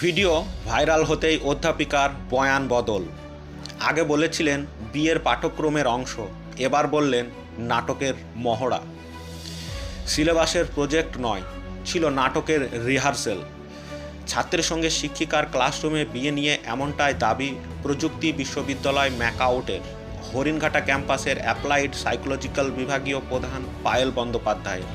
Video viral হতেই অধ্যাপিকার বয়ান বদল। আগে বলেছিলেন বিয়ের পাঠ্যক্রমের অংশ, এবার বললেন নাটকের মহড়া। সিলেবাসের প্রজেক্ট নয়, ছিল নাটকের রিহার্সেল। ছাত্রের সঙ্গে শিক্ষিকার ক্লাসরুমে বিয়ে নিয়ে এমনটাই দাবি প্রযুক্তি বিশ্ববিদ্যালয় ম্যাকাউটের হরিণঘাটা ক্যাম্পাসের অ্যাপ্লাইড সাইকোলজিক্যাল বিভাগীয় প্রধান পায়েল বন্দ্যোপাধ্যায়ের।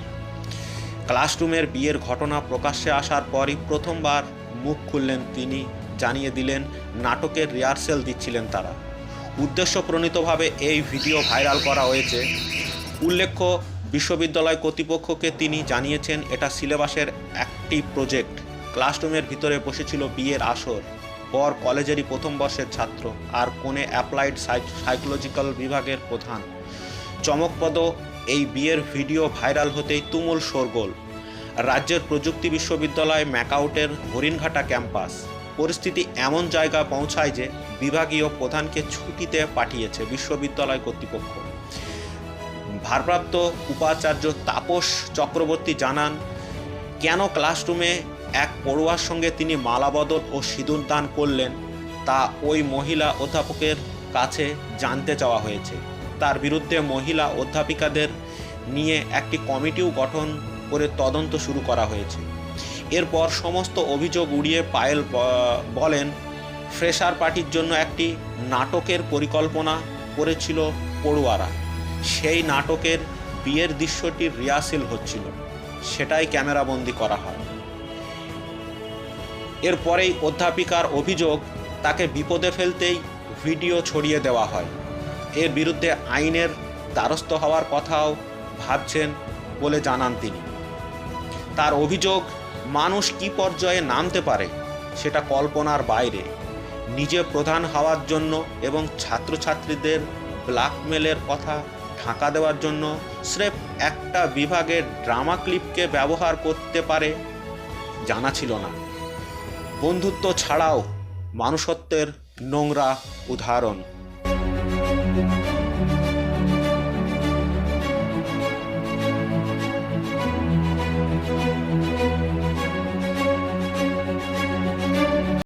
ক্লাসরুমের বিয়ের ঘটনা প্রকাশ্যে আসার পরই প্রথমবার মুখ খুললেন তিনি, জানিয়ে দিলেন, নাটকের রিহার্সেল দিচ্ছিলেন তারা। উদ্দেশ্যপ্রণীতভাবে এই ভিডিও ভাইরাল করা হয়েছে। উল্লেখ্য, বিশ্ববিদ্যালয় কর্তৃপক্ষকে তিনি জানিয়েছেন, এটা সিলেবাসের একটি প্রজেক্ট। ক্লাসরুমের ভিতরে বসেছিল বিয়ের আসর। পর কলেজেরই প্রথম বর্ষের ছাত্র, আর কোনে অ্যাপ্লাইড সাইকোলজিক্যাল বিভাগের প্রধান। চমকপদ এই বিয়ের ভিডিও ভাইরাল হতেই তুমুল শোরগোল। রাজ্যের প্রযুক্তি বিশ্ববিদ্যালয় ম্যাকাউটের হরিণঘাটা ক্যাম্পাস। পরিস্থিতি এমন জায়গা পৌঁছায় যে বিভাগীয় প্রধানকে ছুটিতে পাঠিয়েছে বিশ্ববিদ্যালয় কর্তৃপক্ষ। ভারপ্রাপ্ত উপাচার্য তাপস চক্রবর্তী জানান, কেন ক্লাসরুমে এক পড়ুয়ার সঙ্গে তিনি মালাবদল ও সিঁদুর দান করলেন, তা ওই মহিলা অধ্যাপকের কাছে জানতে চাওয়া হয়েছে। তার বিরুদ্ধে মহিলা অধ্যাপিকাদের নিয়ে একটি কমিটিও গঠন করে তদন্ত শুরু করা হয়েছে। এরপর সমস্ত অভিযোগ উড়িয়ে পায়েল বলেন, ফ্রেশার পার্টির জন্য একটি নাটকের পরিকল্পনা করেছিল পড়ুয়ারা। সেই নাটকের বিয়ের দৃশ্যটির রিহার্সেল হচ্ছিল। সেটাই ক্যামেরাবন্দি করা হয়। এরপরেই অধ্যাপিকার অভিযোগ, তাকে বিপদে ফেলতেই ভিডিও ছড়িয়ে দেওয়া হয়। এর বিরুদ্ধে আইনের দ্বারস্থ হওয়ার কথাও ভাবছেন বলে জানান তিনি। তার অভিযোগ, মানুষ কি পর্যায়ে নামতে পারে, সেটা কল্পনার বাইরে। নিজে প্রধান হওয়ার জন্য এবং ছাত্রছাত্রীদের ব্ল্যাকমেলের কথা ঢাকা দেওয়ার জন্য স্রেফ একটা বিভাগের ড্রামা ক্লিপকে ব্যবহার করতে পারে, জানা ছিল না। বন্ধুত্ব ছাড়াও মানুষত্বের নোংরা উদাহরণ।